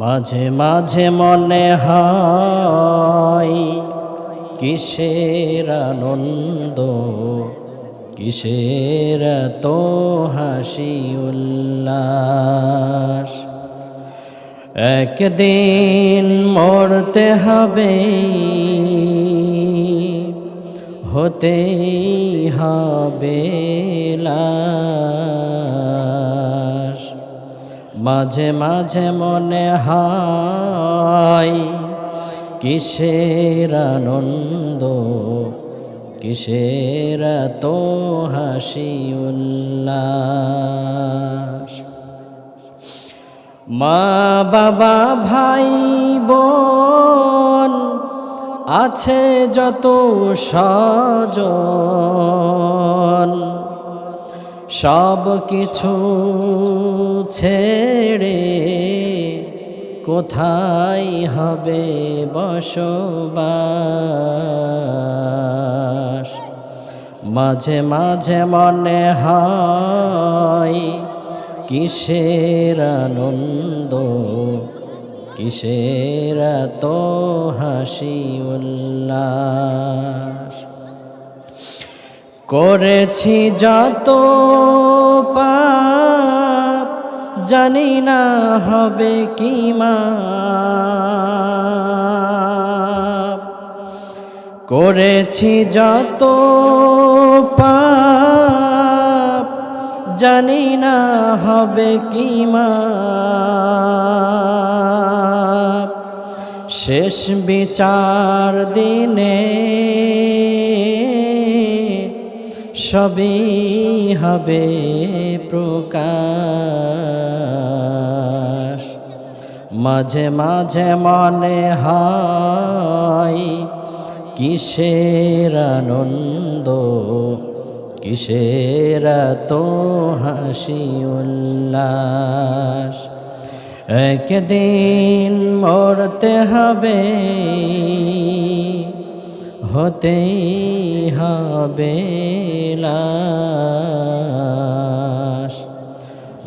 মাঝে মাঝে মনে হয়, কিসের আনন্দ, কিসের তো হাসি উল্লাস? একদিন মরতে হবে, হতেই হবে লাশ। মাঝে মাঝে মনে হয়, কিসের আনন্দ, কিসের তো হাসি উল্লাস? মা, বাবা, ভাই, বোন আছে যত সজন। সব কিছু ছেড়ে কোথায় হবে বসবাস? মাঝে মাঝে মনে হয় কিসের আনন্দ, কিসের তো হাসি উল্লাস? করেছি যত পাপ, জানি না হবে কি মা করেছি যত পাপ, জানি না হবে কি মা শেষ বিচার দিনে সবই হবে প্রকাশ। মাঝে মাঝে মনে হয়, কিসের আনন্দ, কিসের তো হাসি উল্লাস। একদিন মরতে হবে। হতেই হবে লাশ।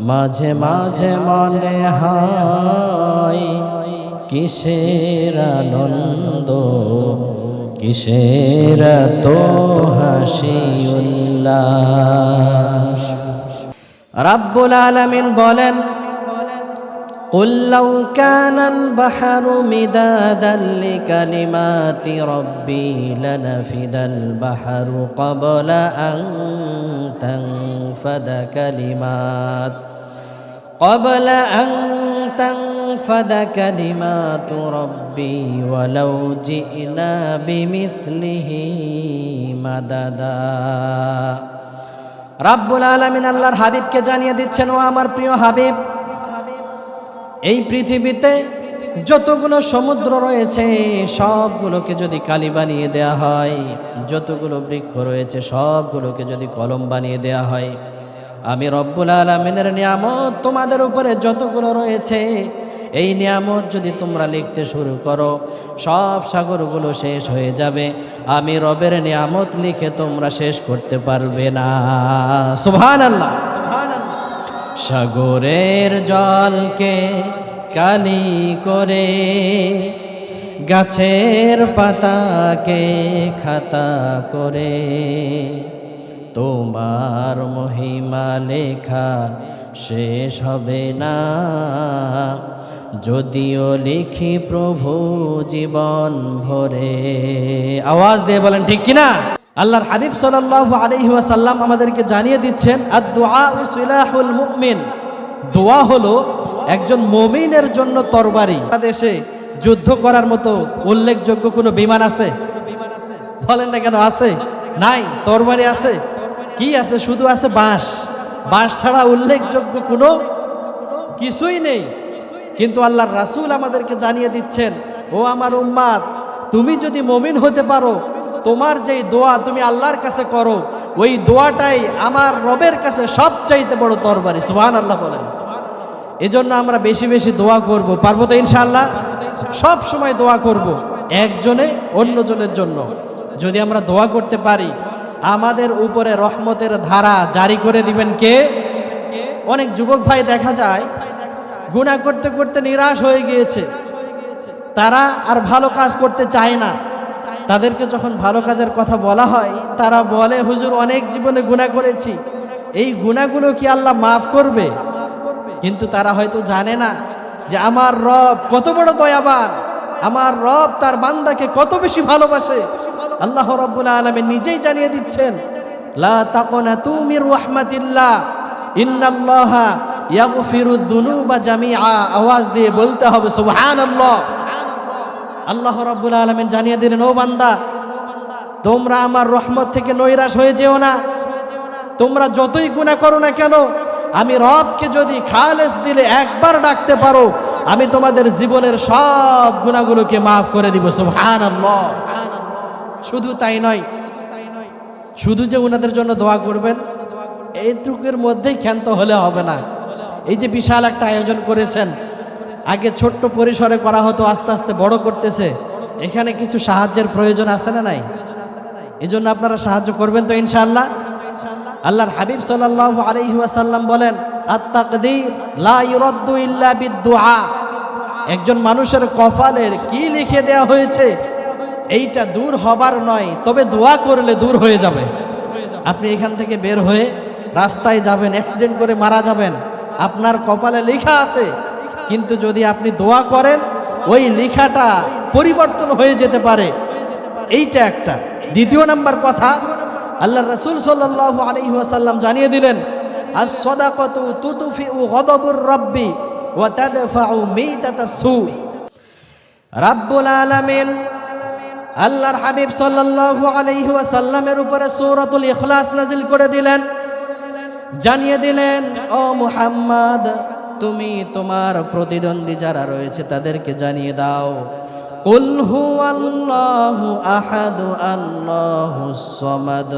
মাঝে মাঝে মনে হয়, কিসের আনন্দ, কিসের তো হাসি উল্লাস রাব্বুল আলামিন বলেন قل لو كان البحر مدادا لكلمات ربي لنفد البحر قبل أن تنفد كلمات قبل أن تنفد كلمات ربي ولو جئنا بمثله مددا রাব্বুল আলামিন আল্লাহর হাবিবকে জানিয়ে দিচ্ছেন ও আমার প্রিয় হাবিব এই পৃথিবীতে যতগুলো সমুদ্র রয়েছে, সবগুলোকে যদি কালি বানিয়ে দেয়া হয়, যতগুলো বৃক্ষ রয়েছে, সবগুলোকে যদি কলম বানিয়ে দেয়া হয়, আমি রব্বুল আলমিনের নিয়ামত তোমাদের উপরে যতগুলো রয়েছে, এই নিয়ামত যদি তোমরা লিখতে শুরু করো, সব সাগরগুলো শেষ হয়ে যাবে। আমি রবের নিয়ামত লিখে তোমরা শেষ করতে পারবে না। সুভান আল্লাহ সাগরের জলকে কালি করে গাছের পাতাকে খাতা করে। তোমার মহিমা লেখা শেষ হবে না। যদিও লিখি প্রভু জীবন ভরে। আওয়াজ দিয়ে বলেন, ঠিক কিনা? আল্লাহর হাবিব সাল্লাল্লাহু আলাইহি ওয়াসাল্লাম আমাদেরকে জানিয়ে দিচ্ছেন, আদ-দুআ সিলাহুল মুমিন। দোয়া হলো একজন মমিনের জন্য তরবারি। দেশে যুদ্ধ করার মতো উল্লেখযোগ্য কোনো বিমান আছে? বলেন না কেন, আছে? নাই, তরবারি আছে? কি আছে? শুধু আছে বাঁশ। বাঁশ ছাড়া উল্লেখযোগ্য কোনো কিছুই নেই। কিন্তু আল্লাহর রাসূল আমাদেরকে জানিয়ে দিচ্ছেন, ও আমার উম্মাদ, তুমি যদি মমিন হতে পারো তোমার যেই দোয়া তুমি আল্লাহর কাছে করো, ওই দোয়াটাই আমার রবের কাছে সবচাইতে বড় তরবারি সুহান আল্লাহ বলেন। এজন্য আমরা বেশি বেশি দোয়া করব। পারব তো ইনশাআল্লাহ? সব সময় দোয়া করব, একজনে অন্যজনের জন্য। যদি আমরা দোয়া করতে পারি, আমাদের উপরে রহমতের ধারা জারি করে দিবেন কে? অনেক যুবক ভাই দেখা যায় গুণা করতে করতে নিরাশ হয়ে গিয়েছে। তারা আর ভালো কাজ করতে চায় না। তাদেরকে যখন ভালো কাজের কথা বলা হয়, তারা বলে, হুজুর, অনেক জীবনে গুণা করেছি। এই গুণাগুলো কি আল্লাহ মাফ করবে? কিন্তু তারা হয়তো জানে না যে আমার রব কত বড় দয়াবান। আমার রব তার বান্দাকে কত বেশি ভালোবাসে। আল্লাহ রব্বুল আলমী নিজেই জানিয়ে দিচ্ছেন, লা আওয়াজ দিয়ে বলতে হবে, সুবহানাল্লাহ। আল্লাহ রাব্বুল আলামিন জানিয়ে দিলেন, ও বান্দা, তোমরা আমার রহমত থেকে নৈরাশ হয়ে যেও না। তোমরা যতই গুনাহ করো না কেন, আমি রবকে যদি খালেস দিলে একবার ডাকতে পারো, আমি তোমাদের জীবনের সব গুণাগুলোকে মাফ করে দিব। সুবহানাল্লাহ। শুধু তাই নয়, শুধু যে ওনাদের জন্য দোয়া করবেন, এইটুকুর মধ্যেই ক্ষান্ত হলে হবে না। এই যে বিশাল একটা আয়োজন করেছেন আগে ছোট্ট পরিসরে করা হতো, আস্তে আস্তে বড় করতেছে। এখানে কিছু সাহায্যের প্রয়োজন আছে না নাই? এই জন্য আপনারা সাহায্য করবেন তো ইনশাআল্লাহ। আল্লাহর হাবিব সাল্লাহ আলাইহি ওয়াসাল্লাম বলেন একজন মানুষের কপালের কি লিখে দেয়া হয়েছে? এইটা দূর হবার নয়, তবে দোয়া করলে দূর হয়ে যাবে। আপনি এখান থেকে বের হয়ে রাস্তায় যাবেন, অ্যাক্সিডেন্ট করে মারা যাবেন। আপনার কপালে লেখা আছে কিন্তু যদি আপনি দোয়া করেন, ওই লেখাটা পরিবর্তন হয়ে যেতে পারে। এইটা একটা। দ্বিতীয় নাম্বার কথা, আল্লাহ রসুল সাল্লাহ আলহিহাসাল্লাম জানিয়ে দিলেন আর সদা সদাকত তুতুফি উ গদবুর রব্বি ও তাদফাউ মিতাতাসু রাব্বুল আলামিন, আল্লাহর হাবিব সাল্লাল্লাহু আলাইহি ওয়াসাল্লামের উপরে সূরাতুল ইখলাস নাজিল করে দিলেন। জানিয়ে দিলেন, ও মুহাম্মদ তুমি তোমার প্রতিদ্বন্দ্বী যারা রয়েছে তাদেরকে জানিয়ে দাও। কুল হুয়াল্লাহু আহাদ আল্লাহুস সামাদ,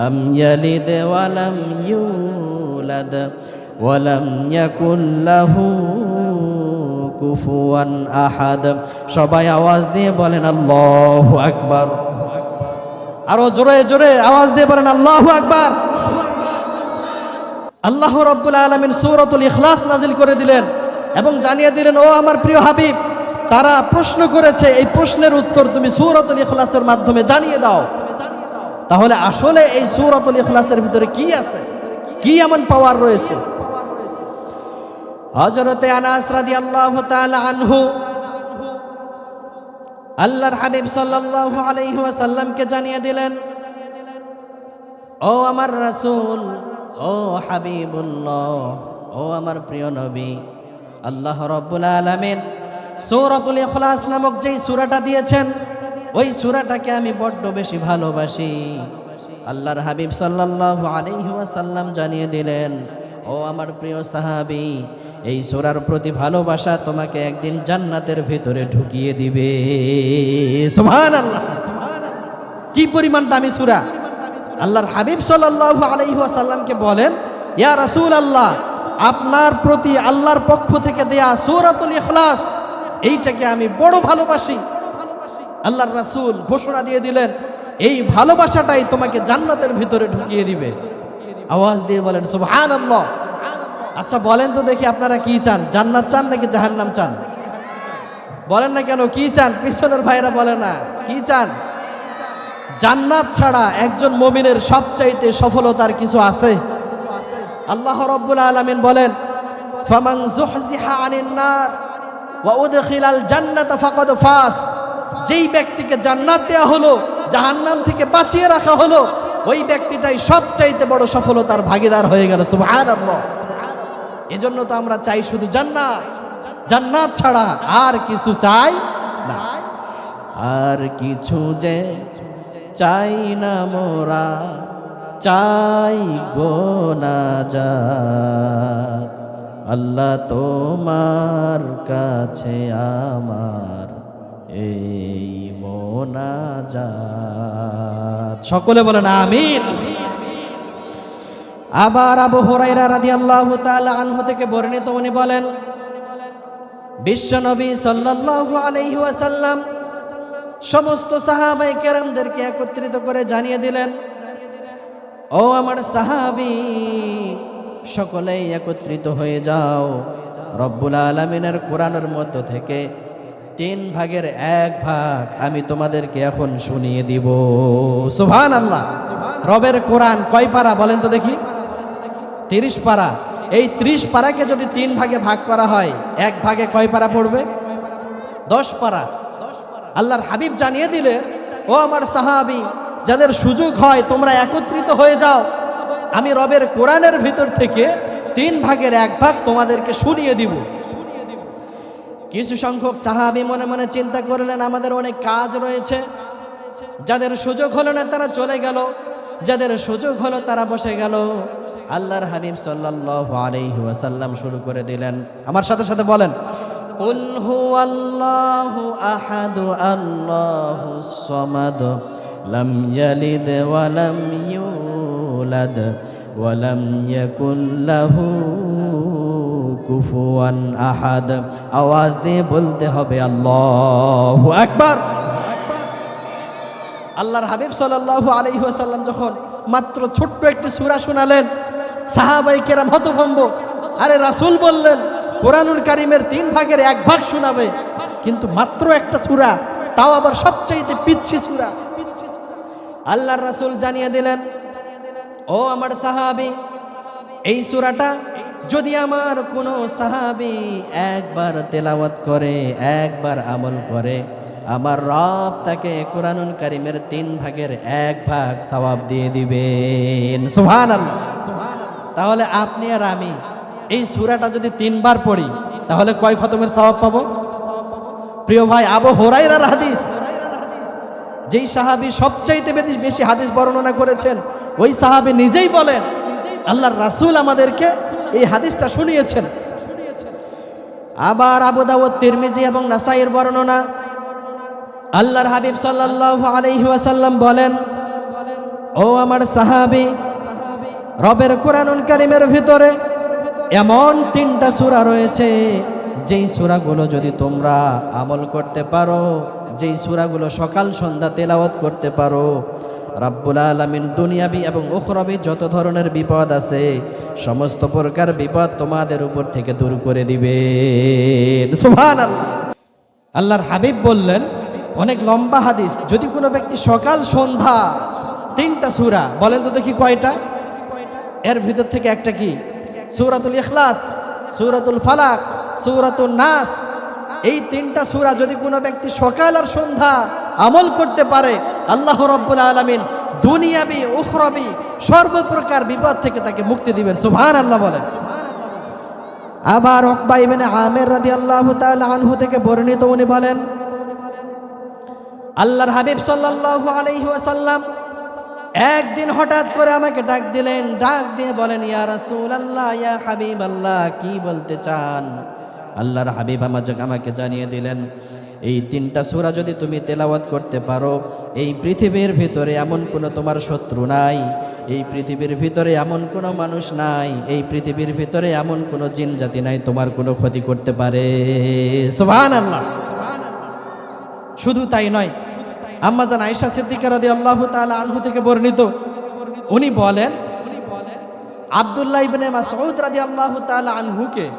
লাম ইয়ালিদ ওয়া লাম ইউলাদ, ওয়া লাম ইয়াকুল লাহু কুফুয়ান আহাদ। সবাই আওয়াজ দিয়ে বলেন আল্লাহু আকবার। আরও জোরে জোরে আওয়াজ দিয়ে বলেন আল্লাহু আকবার। আল্লাহ রব্বুল আলমিন সৌরতুল ইখলাস নাজিল করে দিলেন এবং জানিয়ে দিলেন, ও আমার প্রিয় হাবিব, তারা প্রশ্ন করেছে, এই প্রশ্নের উত্তর তুমি সৌরতুল ইখলাসের মাধ্যমে জানিয়ে দাও। তাহলে আসলে এই সৌরতুল ইখলাসের ভিতরে কি আছে? কি এমন পাওয়ার রয়েছে? হজরতে আনাস রাদি আল্লাহ আনহু আল্লাহর হাবিব সাল্লাল্লাহু আলাইহি ওয়াসাল্লামকে জানিয়ে দিলেন, ও আমার রাসূল ও হাবিবুল্লাহ, ও আমার প্রিয় নবী, আল্লাহ রব্বুল আলামিন সূরাতুল ইখলাস নামক যেই সুরাটা দিয়েছেন, ওই সুরাটাকে আমি বড্ড বেশি ভালোবাসি। আল্লাহর হাবিব সাল্লাল্লাহু আলাইহি ওয়াসাল্লাম জানিয়ে দিলেন, ও আমার প্রিয় সাহাবী, এই সূরার প্রতি ভালোবাসা তোমাকে একদিন জান্নাতের ভিতরে ঢুকিয়ে দিবে। সুবহানাল্লাহ কি পরিমাণ দামি সূরা? আল্লাহর হাবিব সাল্লাল্লাহু আলাইহি ওয়াসাল্লামকে বলেন, ইয়া রাসূল আল্লাহ আপনার প্রতি আল্লাহর পক্ষ থেকে দেয়া সূরাতুল ইখলাস, এইটাকে আমি বড় ভালোবাসি। আল্লাহর রাসূল ঘোষণা দিয়ে দিলেন, এই ভালোবাসাটাই তোমাকে জান্নাতের ভিতরে ঢুকিয়ে দিবে। আওয়াজ দিয়ে বলেন, সুবহানাল্লাহ। আচ্ছা বলেন তো দেখি আপনারা কি চান, জান্নাত চান নাকি জাহান্নাম চান? বলেন না কেন, কি চান? পিছনের ভাইরা বলে না, কি চান? জান্নাত ছাড়া একজন মমিনের সবচাইতে সফলতার কিছু আছে? আল্লাহ রব্বুল আলামিন বলেন, ফামান যুহজিহা আনিন নার ওয়া উদখিলাল জান্নাতা ফাকাদ ফাস। যেই ব্যক্তিকে জান্নাত দেয়া হলো, জাহান্নাম থেকে বাঁচিয়ে রাখা হলো, ওই ব্যক্তিটাই সবচাইতে বড় সফলতার ভাগিদার হয়ে গেল। সুবহানাল্লাহ। এজন্য তো আমরা চাই শুধু জান্নাত। জান্নাত ছাড়া আর কিছু চাই না। আর কিছু যে চাই না মোরা, চাই গো না যাত আল্লাহ তোমার কাছে আমার এই মোনাজাত। সকলে বলেন আমিন। আবার আবু হুরাইরা রাদিয়াল্লাহু তাআলা আনহু থেকে বর্ণিত উনি বলেন বিশ্বনবী সাল্লাল্লাহু আলাইহি ওয়াসাল্লাম সমস্ত সাহাবাই কেরামদেরকে একত্রিত করে জানিয়ে দিলেন, ও আমার সাহাবি, সকলেই একত্রিত হয়ে যাও। রব্বুল আলমিনের কোরআনের মধ্য থেকে তিন ভাগের এক ভাগ আমি তোমাদেরকে এখন শুনিয়ে দিব। সুভান আল্লাহ রবের কোরআন কয় পারা বলেন তো দেখি। তিরিশ পারা। এই ত্রিশ পারাকে যদি তিন ভাগে ভাগ করা হয়, এক ভাগে কয় পারা পড়বে? দশ পারা। আল্লাহর হাবিব জানিয়ে দিলেন, ও আমার সাহাবি, যাদের সুযোগ হয় তোমরা একত্রিত হয়ে যাও। আমি রবের কোরআনের ভিতর থেকে তিন ভাগের এক ভাগ তোমাদেরকে শুনিয়ে দিব। কিছু সংখ্যক সাহাবি মনে মনে চিন্তা করলেন, আমাদের অনেক কাজ রয়েছে। যাদের সুযোগ হলো না তারা চলে গেল। যাদের সুযোগ হলো তারা বসে গেল। আল্লাহর হাবিব আলাইহি ওয়াসাল্লাম শুরু করে দিলেন। আমার সাথে সাথে বলেন قل هو الله أحد الله الصمد لم يلد ولم يولد ولم يكن له কুফুয়ান আহাদ আওয়াজ দিয়ে বলতে হবে আল্লাহু আকবার আল্লাহর হাবিব সাল্লাল্লাহু আলাইহি ওয়াসাল্লাম যখন মাত্র ছোট্ট একটি সূরা শোনালেন সাহাবাই কেরাম হতভম্ব আরে রাসূল বললেন কোরআনুল কারিমের তিন ভাগের এক ভাগ শোনাবে। কিন্তু মাত্র একটা সূরা, তাও আবার সবচাইতে পিচ্ছি সূরা। আল্লাহর রাসূল জানিয়ে দিলেন, ও আমার সাহাবী, এই সূরাটা যদি আমার কোনো সাহাবি একবার তেলাওয়াত করে, একবার আমল করে, আমার রব তাকে কোরআনুল কারিমের তিন ভাগের এক ভাগ সওয়াব দিয়ে দিবেন। সুহান তাহলে আপনি আর আমি এই সুরাটা যদি তিনবার পড়ি, তাহলে কয় খতমের সওয়াব পাবো? প্রিয় ভাই, আবু হোরাইরার হাদিস। যেই সাহাবি সবচাইতে বেশি বেশি হাদিস বর্ণনা করেছেন, ওই সাহাবি নিজেই বলেন, আল্লাহর রাসূল আমাদেরকে এই হাদিসটা শুনিয়েছেন। আবার আবু দাউদ, তিরমিজি এবং নাসাইয়ের বর্ণনা। আল্লাহর হাবিব সাল্লাল্লাহু আলাইহি ওয়াসাল্লাম বলেন, ও আমার সাহাবী, রবের কোরআনুল কারিমের ভিতরে এমন তিনটা সূরা রয়েছে, যেই সূরাগুলো যদি তোমরা আমল করতে পারো, যেই সূরাগুলো সকাল, সন্ধ্যা তেলাওয়াত করতে পারো, রাব্বুল আলামিন দুনিয়াবি এবং উখরবি যত ধরনের বিপদ আছে, সমস্ত প্রকার বিপদ তোমাদের উপর থেকে দূর করে দিবে। আল্লাহর হাবিব বললেন, অনেক লম্বা হাদিস, যদি কোনো ব্যক্তি সকাল, সন্ধ্যা, তিনটা সূরা, বলেন তো দেখি কয়টা? এর ভিতর থেকে একটা কি? সূরাতুল ইখলাস, সূরাতুল ফালাক সূরাতুল নাস। এই তিনটা সুরা যদি কোনো ব্যক্তি সকাল আর সন্ধ্যা আমল করতে পারে, আল্লাহ রব্বুল আলামিন দুনিয়াবি, উখরবি, সর্বপ্রকার বিপদ থেকে তাকে মুক্তি দিবেন। সুবহান আল্লাহ বলেন। আবার অকবা ইবনে আমের রাদিয়াল্লাহু তাআলা আনহু থেকে বর্ণিত উনি বলেন, আল্লাহর হাবিব সাল্লাল্লাহু আলাইহি ওয়াসাল্লাম একদিন হঠাৎ করে আমাকে ডাক দিলেন, ডাক দিয়ে বলেন, ইয়া রাসূলুল্লাহ, ইয়া হাবিব আল্লাহ কি বলতে চান? আল্লাহর হাবিব আমাকে আমাকে জানিয়ে দিলেন, এই তিনটা সূরা যদি তুমি তেলাওয়াত করতে পারো, এই পৃথিবীর ভিতরে এমন কোনো তোমার শত্রু নাই, এই পৃথিবীর ভিতরে এমন কোনো মানুষ নাই, এই পৃথিবীর ভিতরে এমন কোনো জিন জাতি নাই, তোমার কোনো ক্ষতি করতে পারে। সুবহানাল্লাহ। শুধু তাই নয় আম্মা জান আয়েশা সিদ্দিকা রাদিয়াল্লাহু তাআলা আনহু থেকে বর্ণিত। উনি বলেন, আব্দুল্লাহ ইবনে মাসউদ আল্লাহ তাআলা আনহুকে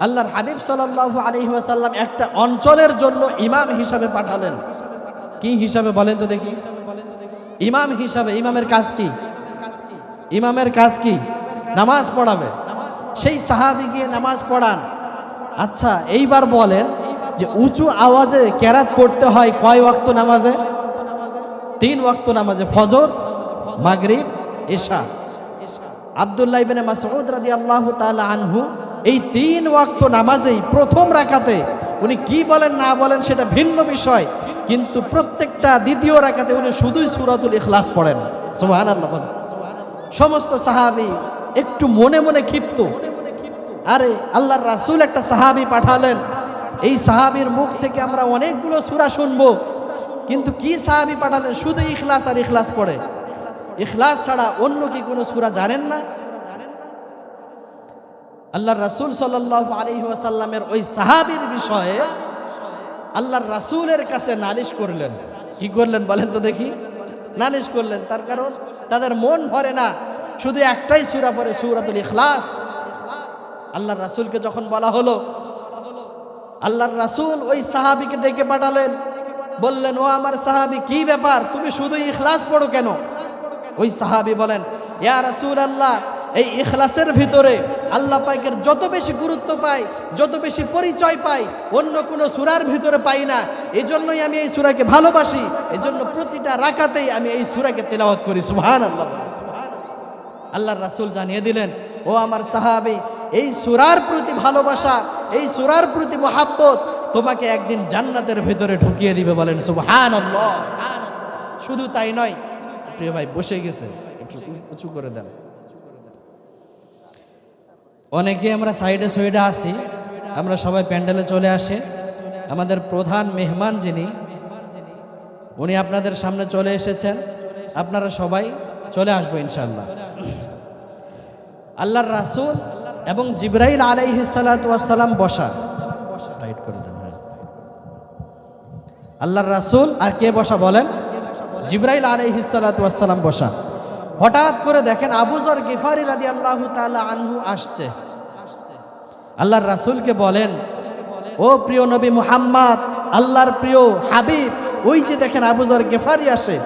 আল্লাহর হাবিব সাল্লাল্লাহু আলাইহি ওয়াসাল্লাম একটা অঞ্চলের জন্য ইমাম হিসাবে পাঠালেন। কি হিসাবে বলেন তো দেখি। ইমাম হিসাবে, ইমামের কাজ কি? ইমামের কাজ কি? নামাজ পড়াবে। সেই সাহাবি গিয়ে নামাজ পড়ান। আচ্ছা এইবার বলেন যে উঁচু আওয়াজে কেরাত পড়তে হয় কয় ওয়াক্ত নামাজে? তিন ওয়াক্ত নামাজে ফজর, মাগরিব, এশা। আব্দুল্লাহ ইবনে মাসউদ রাদিয়াল্লাহু তাআলা আনহু এই তিন ওয়াক্ত নামাজেই প্রথম রাকাতে উনি কি বলেন, না বলেন সেটা ভিন্ন বিষয়। কিন্তু প্রত্যেকটা দ্বিতীয় রাকাতে উনি শুধুই সূরাতুল ইখলাস পড়েন। সুবহানাল্লাহ সমস্ত সাহাবী একটু মনে মনে ক্ষিপ্ত। আরে আল্লাহর রাসূল একটা সাহাবী পাঠালেন এই সাহাবীর মুখ থেকে আমরা অনেকগুলো সূরা শুনব। কিন্তু কি সাহাবী পাঠালেন? শুধু ইখলাস আর ইখলাস পড়ে। ইখলাস ছাড়া অন্য কি কোনো সূরা জানেন না? আল্লাহর রাসূল সাল্লাল্লাহু আলাইহি ওয়াসাল্লামের ওই সাহাবীর বিষয়ে আল্লাহর রাসূলের কাছে নালিশ করলেন। কি করলেন বলেন তো দেখি। নালিশ করলেন। তার কারণ তাদের মন ভরে না। শুধু একটাই সূরা পড়ে, সূরাতুল ইখলাস। আল্লাহর রাসূলকে যখন বলা হলো আল্লাহর রাসূল ওই সাহাবীকে ডেকে পাঠালেন। বললেন, ও আমার সাহাবী, কি ব্যাপার? তুমি শুধু ইখলাস পড়ো কেন? ওই সাহাবী বলেন, ইয়া রাসূল আল্লাহ এই ইখলাসের ভিতরে আল্লাহ পাকের যত বেশি গুরুত্ব পাই, যত বেশি পরিচয় পাই, অন্য কোনো সুরার ভিতরে পাই না। এই জন্যই আমি এই সুরাকে ভালোবাসি। এই জন্য প্রতিটা রাকাতেই আমি এই সুরাকে তেলাওয়াত করি। সুহান আল্লাহ আল্লাহর রাসূল জানিয়ে দিলেন, ও আমার সাহাবী এই সুরার প্রতি ভালোবাসা, এই সুরার প্রতি মহাব্বত তোমাকে একদিন জান্নাতের ভেতরে ঢুকিয়ে দিবে বলেন সুবহান শুধু তাই নয়, প্রিয় ভাই, বসে গেছে উঁচু করে দেন। অনেকে আমরা সাইডে সাইডে আসি আমরা সবাই প্যান্ডেলে চলে আসে। আমাদের প্রধান মেহমান যিনি, উনি আপনাদের সামনে চলে এসেছেন। আপনারা সবাই চলে আসব ইনশাল্লাহ আল্লাহর রাসূল এবং জিব্রাইল আলাইহিসালাম বসা। টাইট করে দেন হ্যাঁ। আল্লাহর রাসূল আর কে বসা বলেন? জিব্রাইল আলাইহিসালাম বসা। হঠাৎ করে দেখেন আবুজর গিফারি রাদি আল্লাহ তাআলা আনহু আসছে। আল্লাহর রাসূলকে বলেন ও প্রিয় নবী মুহাম্মদ আল্লাহর প্রিয় হাবিব ওই যে দেখেন আবুজর গেফারি আসে।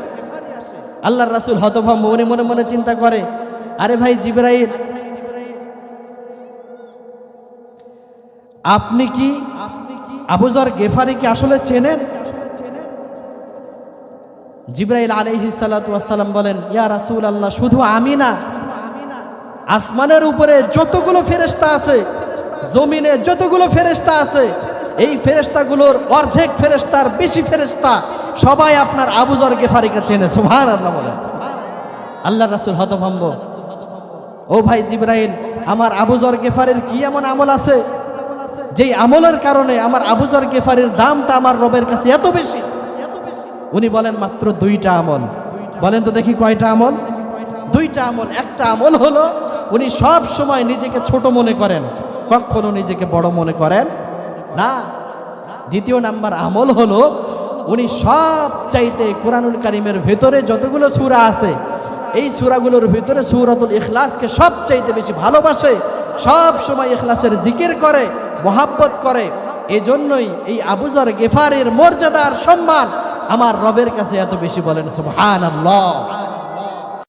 আল্লাহর রাসূল হতভম্ব উনি মনে মনে চিন্তা করে আরে ভাই জিব্রাইল আপনি কি আবুজর গেফারি কি আসলে চেনেন? জিব্রাইল আলাইহি সালাম বলেন, ইয়া রাসূল আল্লাহ শুধু আমি না, আসমানের উপরে যতগুলো ফেরেশতা আছে, জমিনে যতগুলো ফেরেশতা আছে, এই ফেরেশতাগুলোর অর্ধেক ফেরেস্তার বেশি ফেরেশতা সবাই আপনার আবুজর গেফারিকে চেনে। সুবহান আল্লাহ বলেন। আল্লাহ রাসূল হতভম্ব। ও ভাই জিব্রাইল, আমার আবুজর গেফারের কি এমন আমল আছে? যেই আমলের কারণে আমার আবুজর গেফারের দামটা আমার রবের কাছে এত বেশি, উনি বলেন মাত্র দুইটা আমল। বলেন তো দেখি কয়টা আমল? দুইটা আমল। একটা আমল হলো, উনি সব সময় নিজেকে ছোট মনে করেন, কখনো নিজেকে বড় মনে করেন না। দ্বিতীয় নাম্বার আমল হলো, উনি সব চাইতে কোরআনুল কারিমের ভেতরে যতগুলো সূরা আছে, এই সূরাগুলোর ভিতরে সূরাতুল ইখলাসকে সব চাইতে বেশি ভালোবাসে, সব সময় ইখলাসের জিকির করে মোহাব্বত করে। এজন্যই এই আবুজর গেফারের মর্যাদার সম্মান আমার রবের কাছে এত বেশি বলেন, সুবহানাল্লাহ।